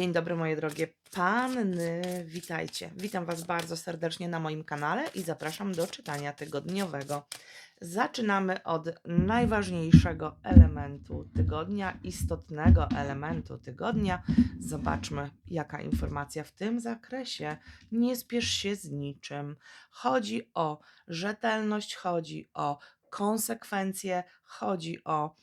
Dzień dobry moje drogie panny, witajcie. Witam Was bardzo serdecznie na moim kanale i zapraszam do czytania tygodniowego. Zaczynamy od najważniejszego elementu tygodnia, istotnego elementu tygodnia. Zobaczmy, jaka informacja w tym zakresie. Nie spiesz się z niczym. Chodzi o rzetelność, chodzi o konsekwencje, chodzi o,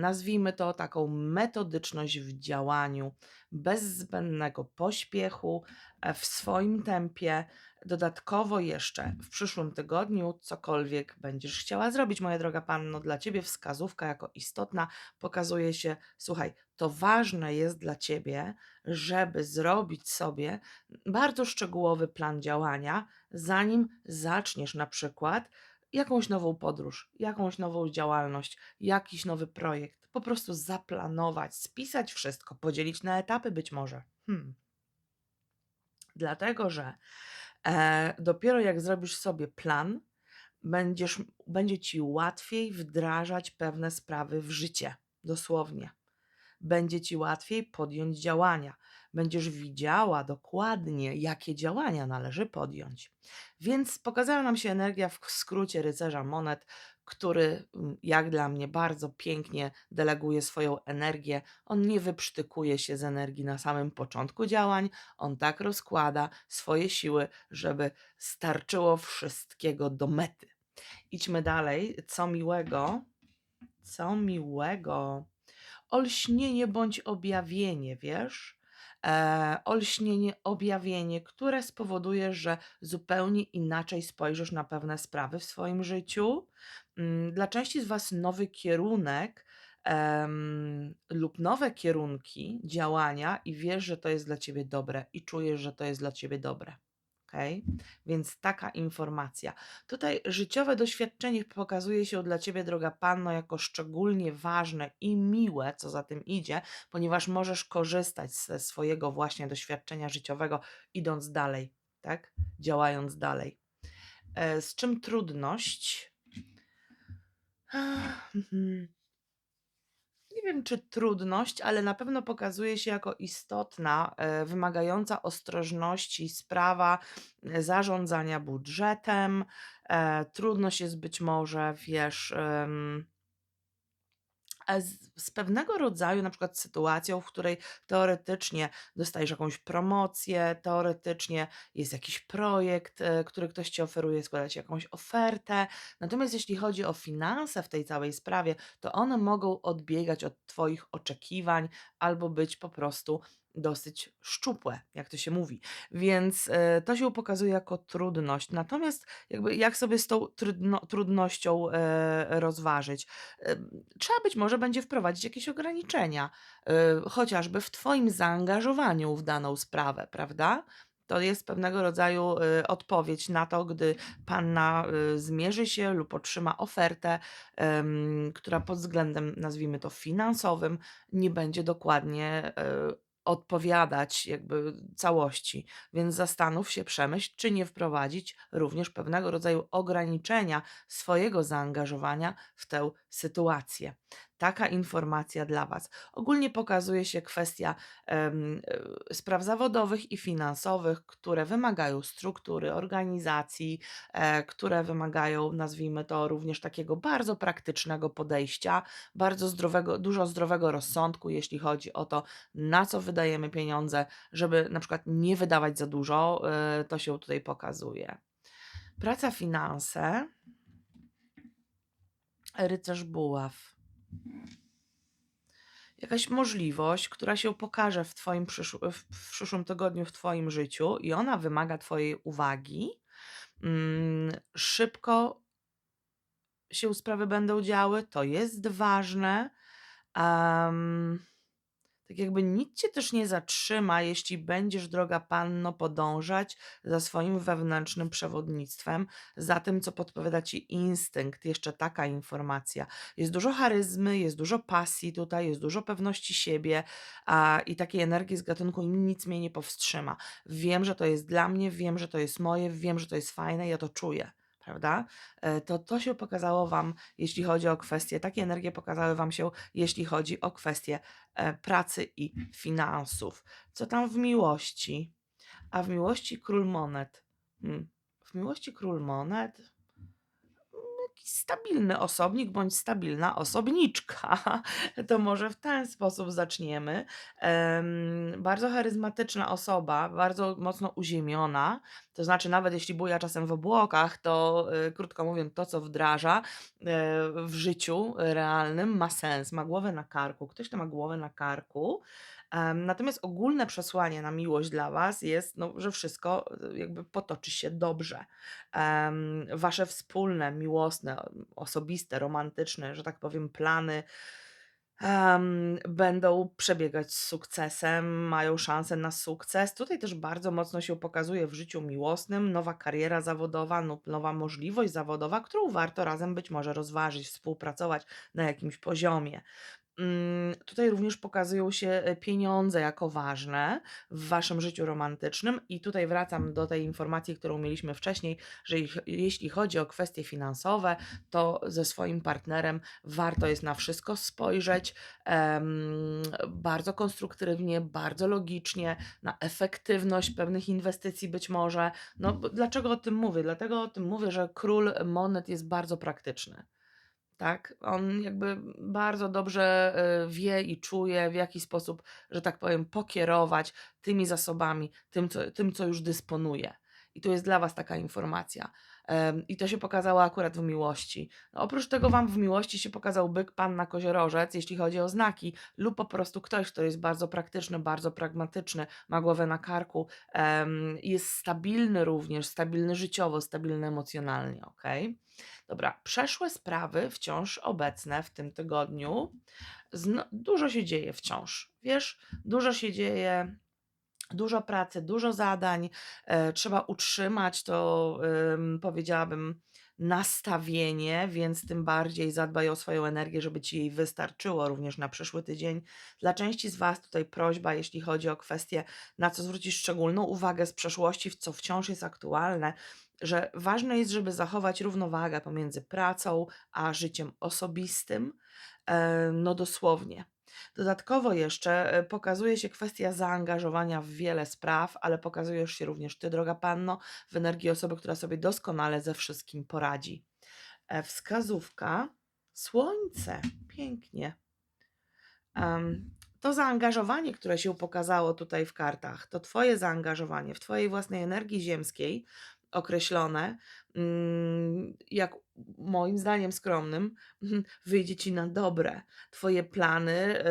nazwijmy to, taką metodyczność w działaniu bez zbędnego pośpiechu, e, w swoim tempie. Dodatkowo jeszcze w przyszłym tygodniu cokolwiek będziesz chciała zrobić, moja droga panno, dla ciebie wskazówka jako istotna pokazuje się, słuchaj, to ważne jest dla ciebie, żeby zrobić sobie bardzo szczegółowy plan działania, zanim zaczniesz na przykład jakąś nową podróż, jakąś nową działalność, jakiś nowy projekt. Po prostu zaplanować, spisać wszystko, podzielić na etapy być może. Hmm. Dlatego, że e, dopiero jak zrobisz sobie plan, będziesz, będzie ci łatwiej wdrażać pewne sprawy w życie, dosłownie. Będzie ci łatwiej podjąć działania. Będziesz widziała dokładnie, jakie działania należy podjąć. Więc pokazała nam się energia w skrócie rycerza monet, który, mm, jak dla mnie, bardzo pięknie deleguje swoją energię. On nie wyprztykuje się z energii na samym początku działań, on tak rozkłada swoje siły, żeby starczyło wszystkiego do mety. Idźmy dalej. Co miłego? Co miłego? Olśnienie bądź objawienie, wiesz? E, olśnienie, objawienie, które spowoduje, że zupełnie inaczej spojrzysz na pewne sprawy w swoim życiu. Mm, Dla części z Was nowy kierunek em, lub nowe kierunki działania i wiesz, że to jest dla Ciebie dobre i czujesz, że to jest dla Ciebie dobre. Więc taka informacja. Tutaj życiowe doświadczenie pokazuje się dla Ciebie, droga Panno, jako szczególnie ważne i miłe, co za tym idzie, ponieważ możesz korzystać ze swojego właśnie doświadczenia życiowego, idąc dalej, tak? Działając dalej. E, Z czym trudność? Wiem, czy trudność, ale na pewno pokazuje się jako istotna, e, wymagająca ostrożności sprawa e, zarządzania budżetem. E, trudność jest być może, wiesz, z, z pewnego rodzaju na przykład sytuacją, w której teoretycznie dostajesz jakąś promocję, teoretycznie jest jakiś projekt, e, który ktoś ci oferuje, składa ci jakąś ofertę. Natomiast jeśli chodzi o finanse w tej całej sprawie, to one mogą odbiegać od Twoich oczekiwań albo być po prostu dosyć szczupłe, jak to się mówi. Więc e, to się pokazuje jako trudność. Natomiast jakby jak sobie z tą trudno, trudnością e, rozważyć? E, trzeba być może będzie wprowadzić jakieś ograniczenia, chociażby w Twoim zaangażowaniu w daną sprawę, prawda? To jest pewnego rodzaju odpowiedź na to, gdy panna zmierzy się lub otrzyma ofertę, która pod względem, nazwijmy to, finansowym, nie będzie dokładnie y, odpowiadać jakby całości. Więc zastanów się, przemyśl, czy nie wprowadzić również pewnego rodzaju ograniczenia swojego zaangażowania w tę sytuację. Taka informacja dla Was. Ogólnie pokazuje się kwestia e, spraw zawodowych i finansowych, które wymagają struktury, organizacji, e, które wymagają, nazwijmy to, również takiego bardzo praktycznego podejścia, bardzo zdrowego, dużo zdrowego rozsądku, jeśli chodzi o to, na co wydajemy pieniądze, żeby na przykład nie wydawać za dużo. e, To się tutaj pokazuje. Praca, finanse. Rycerz buław jakaś możliwość, która się pokaże w twoim przyszł w przyszłym tygodniu w twoim życiu i ona wymaga twojej uwagi. Mm, szybko się sprawy będą działy, to jest ważne. Em, tak jakby nic cię też nie zatrzyma, jeśli będziesz, droga panno, podążać za swoim wewnętrznym przewodnictwem, za tym, co podpowiada ci instynkt. Jeszcze taka informacja. Jest dużo charyzmy, jest dużo pasji tutaj, jest dużo pewności siebie a, i takiej energii z gatunku nic mnie nie powstrzyma. Wiem, że to jest dla mnie, wiem, że to jest moje, wiem, że to jest fajne, ja to czuję. Prawda? E, to to się pokazało Wam, jeśli chodzi o kwestie, takie energie pokazały Wam się, jeśli chodzi o kwestie e, pracy i finansów. Co tam w miłości? A w miłości król monet. Hmm. W miłości król monet stabilny osobnik bądź stabilna osobniczka. To może w ten sposób zaczniemy. Em, bardzo charyzmatyczna osoba, bardzo mocno uziemiona, to znaczy nawet jeśli buja czasem w obłokach, to y, krótko mówiąc, to co wdraża y, w życiu realnym ma sens, ma głowę na karku. Ktoś, kto ma głowę na karku, Natomiast ogólne przesłanie na miłość dla Was jest, no, że wszystko y, jakby potoczy się dobrze. Wasze wspólne, miłosne, osobiste, romantyczne, że tak powiem, plany będą przebiegać z sukcesem, mają szansę na sukces. Tutaj też bardzo mocno się pokazuje w życiu miłosnym nowa kariera zawodowa lub nowa możliwość zawodowa, którą warto razem być może rozważyć, współpracować na jakimś poziomie. Mm, tutaj również pokazują się e, pieniądze jako ważne w waszym życiu romantycznym i tutaj wracam do tej informacji, którą mieliśmy wcześniej, że jeśli chodzi o kwestie finansowe, to ze swoim partnerem warto jest na wszystko spojrzeć bardzo konstruktywnie, bardzo logicznie, na efektywność pewnych inwestycji być może. No, dlaczego o tym mówię? Dlatego o tym mówię, że król monet jest bardzo praktyczny. Tak, on jakby bardzo dobrze, y, wie i czuje, w jaki sposób, że tak powiem, pokierować tymi zasobami, tym, co tym, co już dysponuje. I tu jest dla was taka informacja. I to się pokazało akurat w miłości. No, oprócz tego wam w miłości się pokazał byk, panna, koziorożec, jeśli chodzi o znaki, lub po prostu ktoś, kto jest bardzo praktyczny, bardzo pragmatyczny, ma głowę na karku, jest stabilny również, stabilny życiowo, stabilny emocjonalnie, okej? Dobra, przeszłe sprawy wciąż obecne w tym tygodniu. Zno dużo się dzieje wciąż. Wiesz, dużo się dzieje, dużo pracy, dużo zadań. E, trzeba utrzymać to, ym, powiedziałabym, nastawienie, więc tym bardziej zadbaj o swoją energię, żeby ci jej wystarczyło również na przyszły tydzień. Dla części z Was tutaj prośba, jeśli chodzi o kwestie, na co zwrócić szczególną uwagę z przeszłości, co wciąż jest aktualne, że ważne jest, żeby zachować równowagę pomiędzy pracą a życiem osobistym. E, no dosłownie. Dodatkowo jeszcze e, pokazuje się kwestia zaangażowania w wiele spraw, ale pokazujesz się również Ty, droga Panno, w energii osoby, która sobie doskonale ze wszystkim poradzi. E, Wskazówka Słońce. Pięknie. Em, to zaangażowanie, które się pokazało tutaj w kartach, to Twoje zaangażowanie w Twojej własnej energii ziemskiej, określone, mm, jak moim zdaniem skromnym, wyjdzie ci na dobre. Twoje plany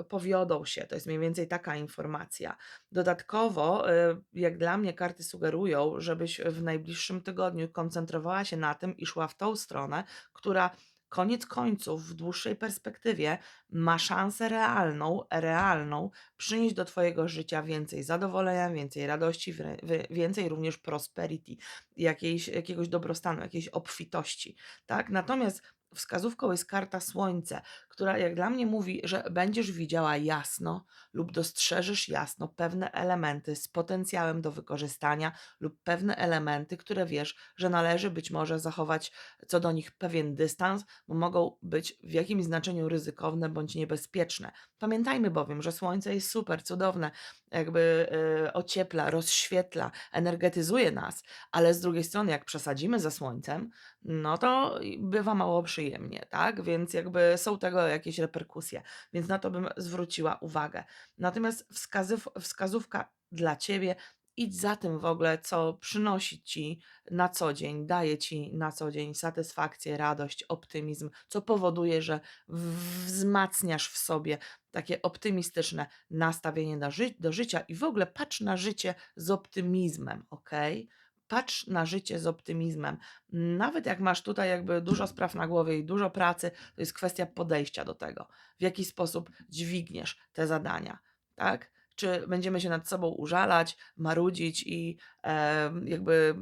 y, powiodą się. To jest mniej więcej taka informacja. Dodatkowo, y, jak dla mnie karty sugerują, żebyś w najbliższym tygodniu koncentrowała się na tym i szła w tą stronę, która koniec końców w dłuższej perspektywie ma szansę realną, realną przynieść do Twojego życia więcej zadowolenia, więcej radości, więcej również prosperity, jakiejś, jakiegoś dobrostanu, jakiejś obfitości. Tak? Natomiast wskazówką jest karta Słońce, która jak dla mnie mówi, że będziesz widziała jasno lub dostrzeżesz jasno pewne elementy z potencjałem do wykorzystania lub pewne elementy, które wiesz, że należy być może zachować co do nich pewien dystans, bo mogą być w jakimś znaczeniu ryzykowne bądź niebezpieczne. Pamiętajmy bowiem, że Słońce jest super, cudowne, jakby y, ociepla, rozświetla, energetyzuje nas, ale z drugiej strony, jak przesadzimy ze Słońcem, no to bywa mało przyjemnie, tak? Więc jakby są tego jakieś reperkusje, więc na to bym zwróciła uwagę. Natomiast wskazyw, wskazówka dla Ciebie, idź za tym w ogóle, co przynosi Ci na co dzień, daje Ci na co dzień satysfakcję, radość, optymizm, co powoduje, że wzmacniasz w sobie takie optymistyczne nastawienie do, ży- do życia i w ogóle patrz na życie z optymizmem, ok? Patrz na życie z optymizmem. Nawet jak masz tutaj jakby dużo spraw na głowie i dużo pracy, to jest kwestia podejścia do tego, w jaki sposób dźwigniesz te zadania, tak? Czy będziemy się nad sobą użalać, marudzić i e, jakby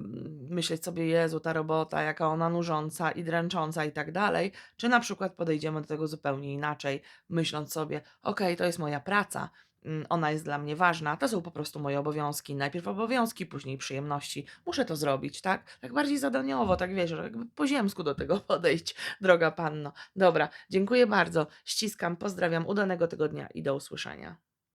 myśleć sobie, Jezu, ta robota, jaka ona nużąca i dręcząca i tak dalej, czy na przykład podejdziemy do tego zupełnie inaczej, myśląc sobie, okej, to jest moja praca ona jest dla mnie ważna. To są po prostu moje obowiązki. Najpierw obowiązki, później przyjemności. Muszę to zrobić, tak? Tak bardziej zadaniowo, tak wiesz, jakby po ziemsku do tego podejść, droga panno. Dobra, dziękuję bardzo. Ściskam, pozdrawiam, udanego tygodnia i do usłyszenia.